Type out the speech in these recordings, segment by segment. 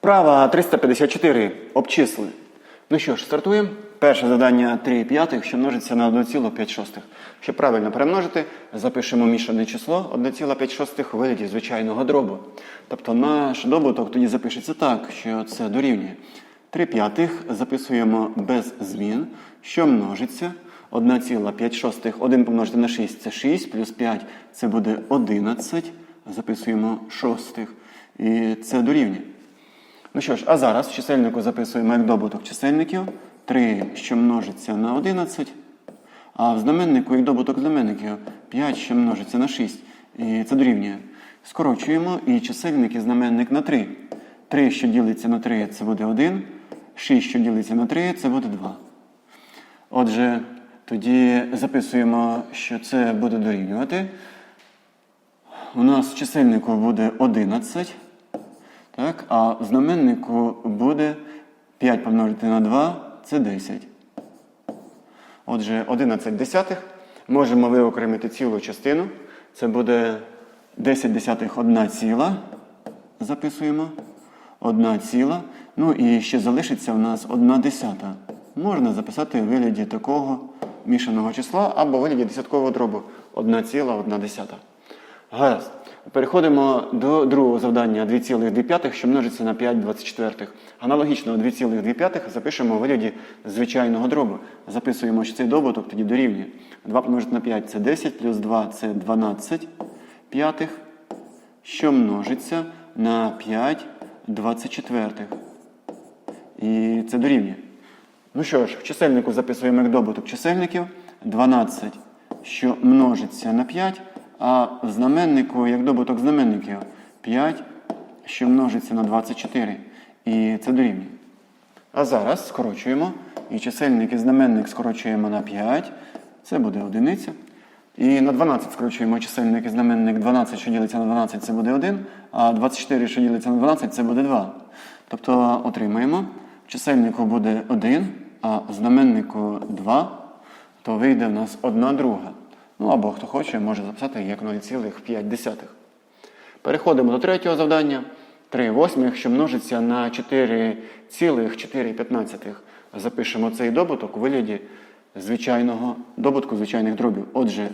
Вправа 354. Обчисли. Ну що ж, стартуємо. Перше завдання 3 п'ятих, що множиться на 1,5 Щоб правильно перемножити, запишемо мішане число 1,5 у вигляді звичайного дробу. Тобто наш добуток тоді запишеться так, що це дорівнює. 3 п'ятих записуємо без змін, що множиться 1,5 1 помножити на 6 це 6, плюс 5 це буде 11. Записуємо шостих. І це дорівнює. Ну що ж, а зараз в чисельнику записуємо як добуток чисельників 3, що множиться на 11, а в знаменнику як добуток знаменників 5, що множиться на 6. І це дорівнює. Скорочуємо і чисельник і знаменник на 3. 3, що ділиться на 3, це буде 1. 6, що ділиться на 3, це буде 2. Отже, тоді записуємо, що це буде дорівнювати. У нас в чисельнику буде 11. Так, а знаменнику буде 5 помножити на 2 це 10. Отже, 11 десятих. Можемо виокремити цілу частину. Це буде 10 десятих 1 ціла. Записуємо. 1 ціла. Ну і ще залишиться в нас 1 десята. Можна записати в вигляді такого мішаного числа або в вигляді десяткового дробу. 1 ціла, 1 десята. Гаразд. Переходимо до другого завдання 2,2, що множиться на 5,24. Аналогічно 2,2 запишемо у вигляді звичайного дробу. Записуємо, що цей добуток тоді дорівнює. 2 помножити на 5 це 10, плюс 2 це 12 п'ятих, що множиться на 5 24. І це дорівнює. Ну що ж, в чисельнику записуємо як добуток чисельників 12, що множиться на 5. А в знаменнику, як добуток знаменників, 5, що множиться на 24. І це дорівнює. А зараз скорочуємо. І чисельник і знаменник скорочуємо на 5. Це буде одиниця. І на 12 скорочуємо чисельник і знаменник 12, що ділиться на 12, це буде 1. А 24, що ділиться на 12, це буде 2. Тобто отримаємо. Чисельнику буде 1, а знаменнику 2, то вийде в нас 1 друга. Ну або хто хоче, може записати як 0,5. Переходимо до третього завдання. 3 восьмих, що множиться на 4,415. Запишемо цей добуток у вигляді звичайного добутку звичайних дробів. Отже,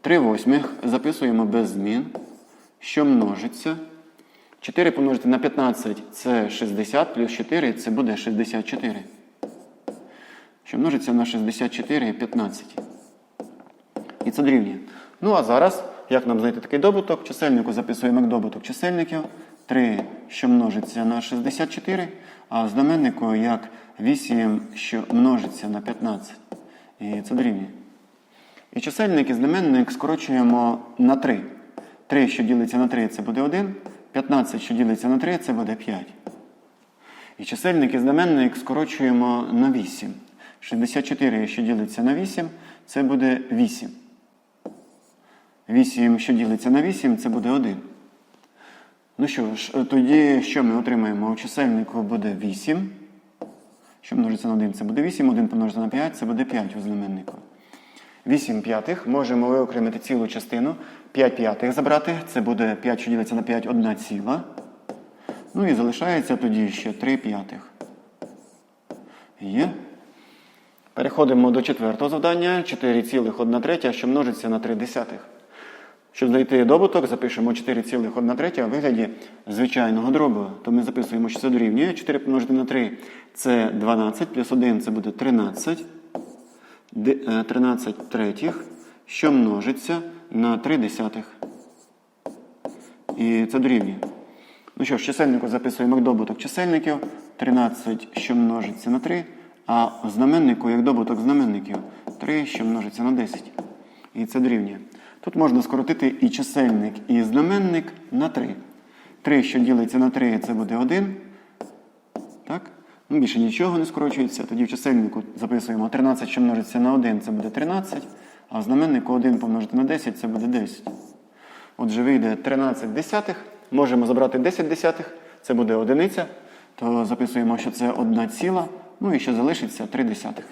3 восьмих записуємо без змін, що множиться. 4 помножити на 15 це 60, плюс 4 це буде 64. Що множиться на 64 15. І це дорівнює. Ну а зараз, як нам знайти такий добуток? Чисельнику записуємо як добуток чисельників. 3, що множиться на 64, а знаменнику як 8, що множиться на 15. І це дорівнює. І чисельник і знаменник скорочуємо на 3. 3, що ділиться на 3, це буде 1. 15, що ділиться на 3, це буде 5. І чисельник і знаменник скорочуємо на 8. 64, що ділиться на 8, це буде 8. 8, що ділиться на 8, це буде 1. Ну що ж, тоді що ми отримаємо? У чисельнику буде 8. Що множиться на 1, це буде 8. 1 помножити на 5, це буде 5 у знаменнику. 8 п'ятих можемо виокремити цілу частину. 5 п'ятих забрати. Це буде 5, що ділиться на 5, 1 ціла. Ну і залишається тоді ще 3 п'ятих. Є. Переходимо до четвертого завдання. 4,1 третя, що множиться на 3 десятих. Щоб знайти добуток, запишемо 4,1 третя у вигляді звичайного дробу. То ми записуємо, що це дорівнює. 4 помножити на 3 це 12, плюс 1 це буде 13. 13 третіх, що множиться на 3 десятих. І це дорівнює. Ну що ж, чисельнику записуємо як добуток чисельників. 13, що множиться на 3. А знаменнику як добуток знаменників 3, що множиться на 10. І це дорівнює. Тут можна скоротити і чисельник, і знаменник на 3. 3, що ділиться на 3, це буде 1. Так? Ну, Більше нічого не скорочується. Тоді в чисельнику записуємо 13, що множиться на 1, це буде 13. А в знаменнику 1 помножити на 10, це буде 10. Отже, вийде 13 десятих. Можемо забрати 10 десятих, це буде одиниця. То записуємо, що це 1 ціла. Ну і ще залишиться 3 десятих.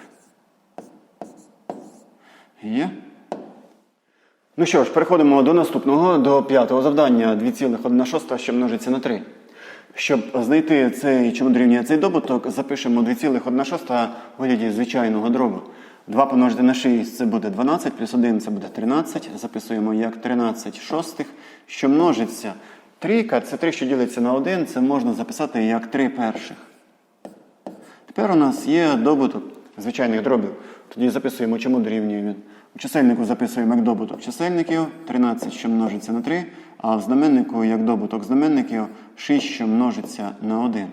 Є. Ну що ж, переходимо до наступного, до п'ятого завдання 2,1 що множиться на 3. Щоб знайти цей, чому дорівнює цей добуток, запишемо 2,1 в вигляді звичайного дробу. 2 помножити на 6 це буде 12, плюс 1 це буде 13. Записуємо як 13 шостих, що множиться. Трійка це 3, що ділиться на 1, це можна записати як 3 перших. Тепер у нас є добуток звичайних дробів. Тоді записуємо, чому дорівнює він. У чисельнику записуємо як добуток чисельників 13, що множиться на 3, а в знаменнику як добуток знаменників 6, що множиться на 1.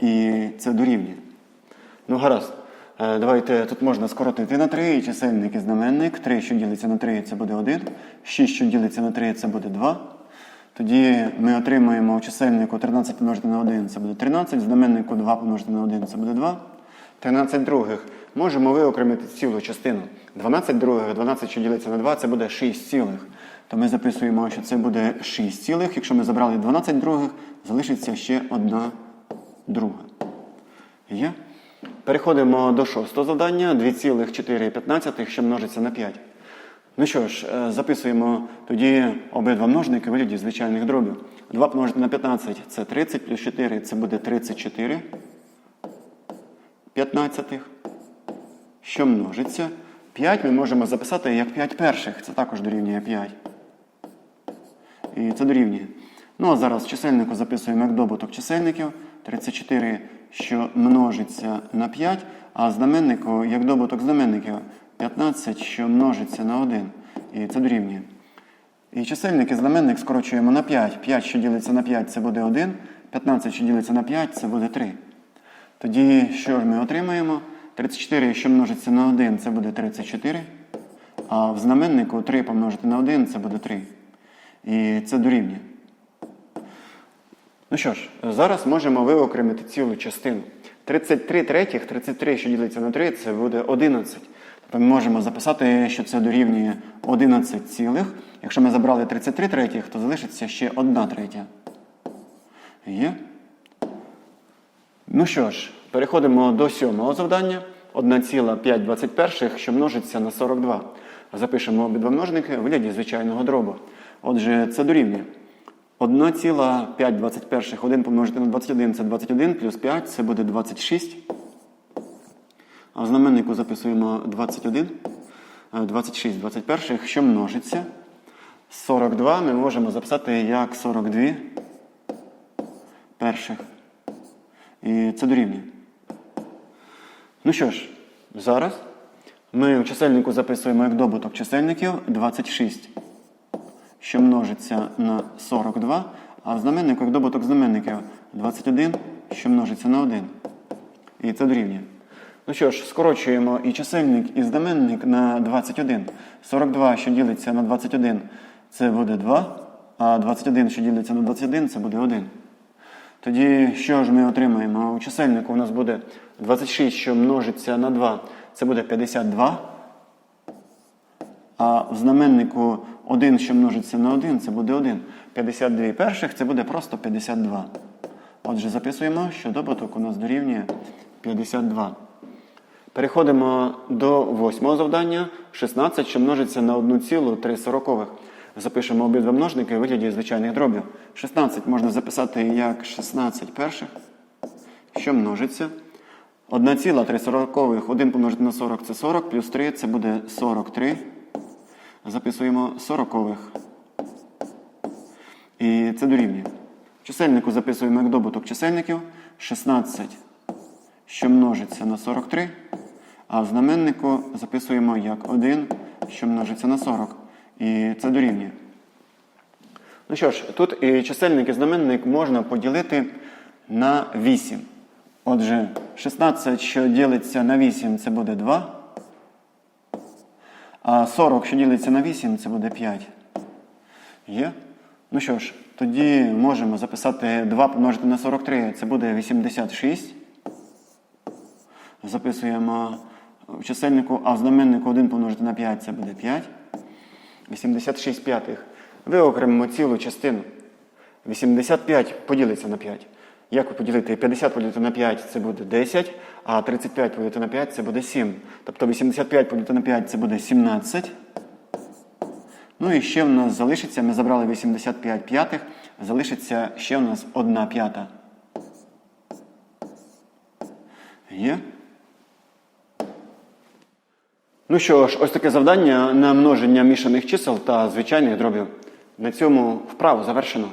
І це дорівнює. Ну, гаразд. Е, Давайте тут можна скоротити на 3, і чисельник і знаменник. 3, що ділиться на 3, це буде 1. 6, що ділиться на 3, це буде 2. Тоді ми отримаємо у чисельнику 13 помножити на 1, це буде 13, в знаменнику 2 помножити на 1, це буде 2. 13 других можемо виокремити цілу частину. 12 других, 12, що ділиться на 2, це буде 6 цілих. То ми записуємо, що це буде 6 цілих. Якщо ми забрали 12 других, залишиться ще одна друга. Є? Переходимо до шостого завдання 2,415, що множиться на 5. Ну що ж, е, записуємо тоді обидва множники вигляді звичайних дробів. 2 помножити на 15 це 30, плюс 4 це буде 34 п'ятнадцятих. Що множиться? 5 ми можемо записати як 5 перших. Це також дорівнює 5. І це дорівнює. Ну а зараз чисельнику записуємо як добуток чисельників. 34, що множиться на 5, а знаменнику як добуток знаменників 15, що множиться на 1. І це дорівнює. І чисельник і знаменник скорочуємо на 5. 5, що ділиться на 5, це буде 1. 15, що ділиться на 5, це буде 3. Тоді що ж ми отримаємо? 34, що множиться на 1, це буде 34. А в знаменнику 3 помножити на 1, це буде 3. І це дорівнює. Ну що ж, зараз можемо виокремити цілу частину. 33 третіх, 33, що ділиться на 3, це буде 11. Тобто ми можемо записати, що це дорівнює 11 цілих. Якщо ми забрали 33 третіх, то залишиться ще 1 третя. Є? Ну що ж, переходимо до сьомого завдання. 1,521, що множиться на 42. Запишемо обидва множники в вигляді звичайного дробу. Отже, це дорівнює. 1,521 1 помножити на 21 це 21, плюс 5 це буде 26. А в знаменнику записуємо 21. Е, 26 21, що множиться. 42 ми можемо записати як 42 перших. І це дорівнює. Ну що ж, зараз ми в чисельнику записуємо як добуток чисельників 26, що множиться на 42, а в знаменнику як добуток знаменників 21, що множиться на 1. І це дорівнює. Ну що ж, скорочуємо і чисельник, і знаменник на 21. 42, що ділиться на 21, це буде 2, а 21, що ділиться на 21, це буде 1. Тоді що ж ми отримаємо? У чисельнику у нас буде 26, що множиться на 2, це буде 52. А в знаменнику 1, що множиться на 1, це буде 1. 52 перших це буде просто 52. Отже, записуємо, що добуток у нас дорівнює 52. Переходимо до восьмого завдання. 16, що множиться на 1,3. Запишемо обидва множники у вигляді звичайних дробів. 16 можна записати як 16 перших, що множиться. 1,3. 1 помножити на 40 це 40, плюс 3 це буде 43. Записуємо 40. І це дорівнює. Чисельнику записуємо як добуток чисельників. 16, що множиться на 43. А в знаменнику записуємо як 1, що множиться на 40. І це дорівнює. Ну що ж, тут і чисельник, і знаменник можна поділити на 8. Отже, 16, що ділиться на 8, це буде 2. А 40, що ділиться на 8, це буде 5. Є? Ну що ж, тоді можемо записати 2 помножити на 43, це буде 86. Записуємо в чисельнику, а в знаменнику 1 помножити на 5 це буде 5. 86 п'ятих. Виокремимо цілу частину. 85 поділиться на 5. Як ви поділите? 50 поділити на 5 це буде 10, а 35 поділити на 5 це буде 7. Тобто 85 поділити на 5 це буде 17. Ну і ще в нас залишиться, ми забрали 85 п'ятих, залишиться ще в нас 1 п'ята. Є. Ну що ж, ось таке завдання на множення мішаних чисел та звичайних дробів. На цьому вправу завершено.